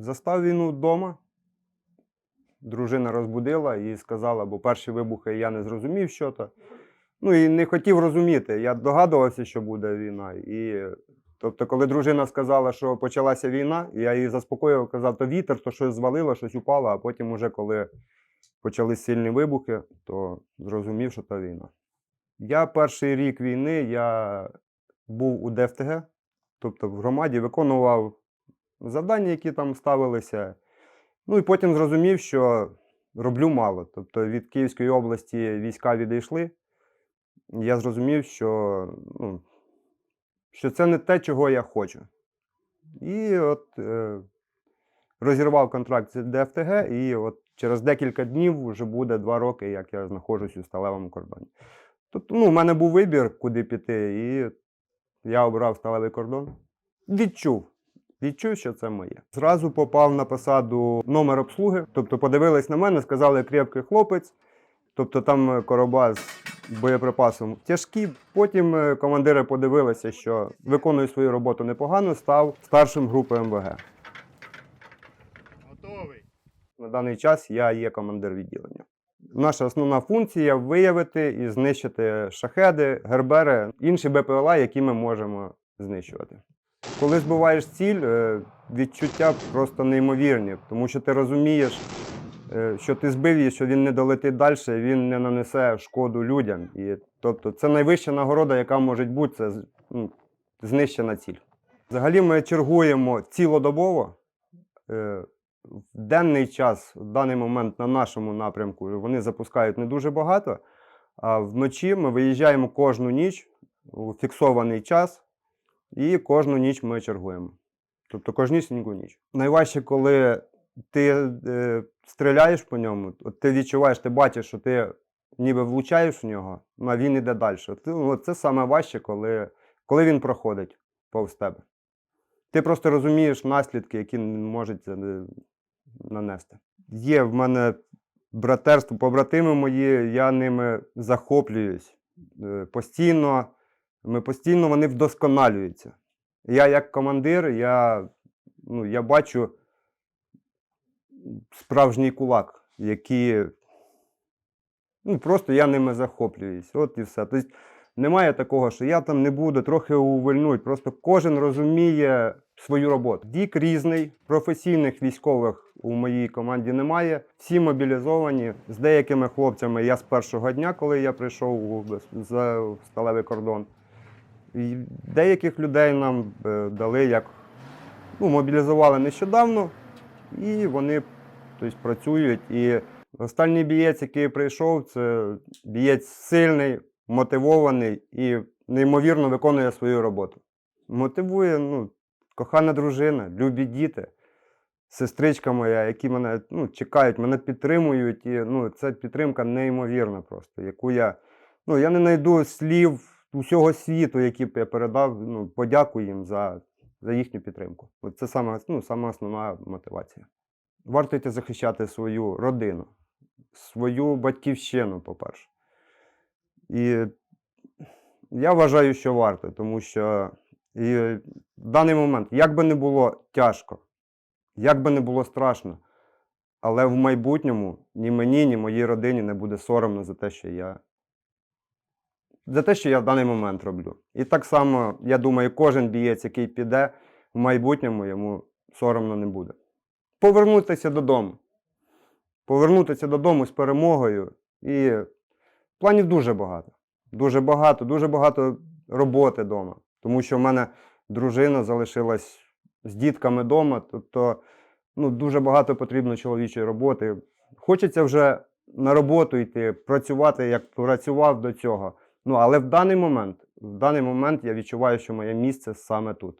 Застав війну вдома. Дружина розбудила і сказала, бо перші вибухи я не зрозумів, що то. Ну і не хотів розуміти. Я догадувався, що буде війна. І, тобто, коли дружина сказала, що почалася війна, я її заспокоїв, казав, то вітер, то щось звалило, щось упало, а потім, уже коли почались сильні вибухи, то зрозумів, що то війна. Я перший рік війни я був у ДФТГ, тобто в громаді виконував завдання, які там ставилися. Ну і потім зрозумів, що роблю мало. Тобто від Київської області війська відійшли. Я зрозумів, що, ну, що це не те, чого я хочу. І от е, розірвав контракт з ДФТГ, і от через декілька днів вже буде два роки, як я знаходжусь у сталевому кордоні. Тобто, ну, у мене був вибір, куди піти, і я обрав сталевий кордон. Відчув. Відчув, що це моє. Зразу попав на посаду номер обслуги. Тобто подивились на мене, сказали крепкий хлопець. Тобто там е, короба з боєприпасом тяжкі. Потім е, командири подивилися, що виконую свою роботу непогано, став старшим групи МВГ. Готовий. На даний час я є командир відділення. Наша основна функція виявити і знищити шахеди, гербери, інші БПЛА, які ми можемо знищувати. Коли збиваєш ціль, е, відчуття просто неймовірні, тому що ти розумієш, е, що ти збив її, що він не долетить далі, він не нанесе шкоду людям. І, тобто, це найвища нагорода, яка може бути, це ну, знищена ціль. Взагалі ми чергуємо цілодобово. Е, в денний час, в даний момент на нашому напрямку, вони запускають не дуже багато. А вночі ми виїжджаємо кожну ніч у фіксований час, і кожну ніч ми чергуємо. Тобто кожнісіньку ніч. Найважче, коли ти е, стріляєш по ньому, от ти відчуваєш, ти бачиш, що ти ніби влучаєш в нього, а він іде далі. Ну, от це саме важче, коли, коли він проходить повз тебе. Ти просто розумієш наслідки, які може е, нанести. Є в мене братерство, побратими мої, я ними захоплююсь. Е, Постійно, ми постійно вони вдосконалюються. Я як командир, я, ну, я бачу справжній кулак, який ну, просто я ними захоплююсь. От і все. Тобто немає такого, що я там не буду трохи увильнуть. Просто кожен розуміє свою роботу. Вік різний, професійних військових у моїй команді немає. Всі мобілізовані. З деякими хлопцями я з першого дня, коли я прийшов за сталевий кордон. Деяких людей нам е, дали як ну, мобілізували нещодавно, і вони тобто, працюють. І останній бієць, який прийшов, це бієць сильний, мотивований і неймовірно виконує свою роботу. Мотивує ну, кохана дружина, любі діти, сестричка моя, які мене ну, чекають, мене підтримують. І ну, це підтримка неймовірна просто, яку я, ну, я не знайду слів усього світу, які б я передав. Ну, подякую їм за, за їхню підтримку. От це саме, ну, саме основна мотивація. Варто йти захищати свою родину, свою батьківщину, по-перше. І я вважаю, що варто, тому що і в даний момент, як би не було тяжко, як би не було страшно, але в майбутньому ні мені, ні моїй родині не буде соромно за те, що я. За те, що я в даний момент роблю. І так само, я думаю, кожен бієць, який піде в майбутньому, йому соромно не буде. Повернутися додому. Повернутися додому з перемогою. І планів дуже багато. Дуже багато, дуже багато роботи вдома. Тому що в мене дружина залишилась з дітками вдома, тобто ну, дуже багато потрібно чоловічої роботи. Хочеться вже на роботу йти, працювати, як працював до цього. Ну, але в даний момент, в даний момент я відчуваю, що моє місце саме тут.